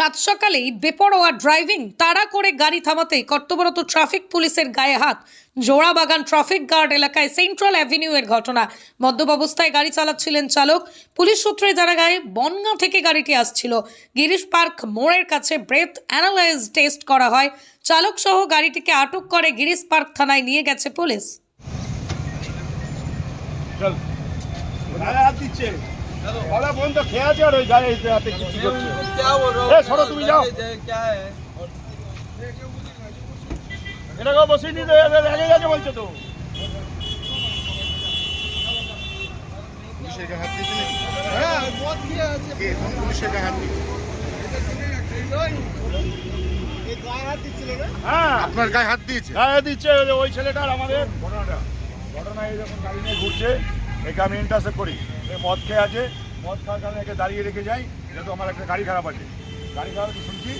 সাত সকালেই বেপরোয়া ড্রাইভিং, তাড়া করে গাড়ি থামাতে কর্তব্যরত ট্রাফিক পুলিশের গায়ে হাত। জোড়াবাগান ট্রাফিক গার্ড এলাকায় সেন্ট্রাল অ্যাভিনিউ এর ঘটনা। মদ্যপ অবস্থায় গাড়ি চালাচ্ছিলেন চালক। পুলিশ সূত্রে জানা গায়ে বনগাঁ থেকে গাড়িটি আসছিল। গিরিশ পার্ক মোড়ের কাছে ব্রেথ অ্যানালাইজ টেস্ট করা হয়। চালক সহ গাড়িটিকে আটক করে গিরিশ পার্ক থানায় নিয়ে গেছে পুলিশ। খেয়ে আছে আর ওই হাতে বসিয়ে বলছে তো। হ্যাঁ হাত হ্যাঁ। আপনার গায়ে হাত দিয়েছে? গায়ে দিচ্ছে ওই ছেলেটার আমাদের। ঘটনাটা। ঘটনায় যখন গাড়ি নিয়ে ঘুরছে। একে আমি ইন্টারসেপ্ট করি। মদ খেয়ে আছে মদ খাওয়ার কারণে একে দাঁড়িয়ে রেখে যাই। যেহেতু আমার একটা গাড়ি খারাপ আছে। গাড়ি খারাপ আছে শুনছি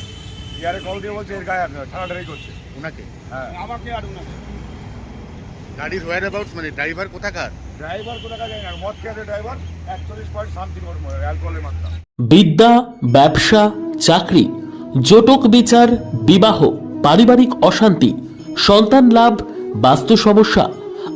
ইয়ারে কল দিয়ে বলছে এর গায়ে ঠাড়াটাড়ি করছে। ওনাকে? হ্যাঁ। আমাকে আর উনাকে গাড়ির ওয়ার অ্যাবাউটস মানে ড্রাইভার কোথাকার? ড্রাইভার কোথাকার যায় না মদ খেয়ে আছে ড্রাইভার একচল্লিশ পয়েন্ট সামথিং ওর অ্যালকোহলের মাত্রা। বিদ্যা ব্যবসা চাকরি জটক বিচার বিবাহ পারিবারিক অশান্তি সন্তান লাভ বাস্তু সমস্যা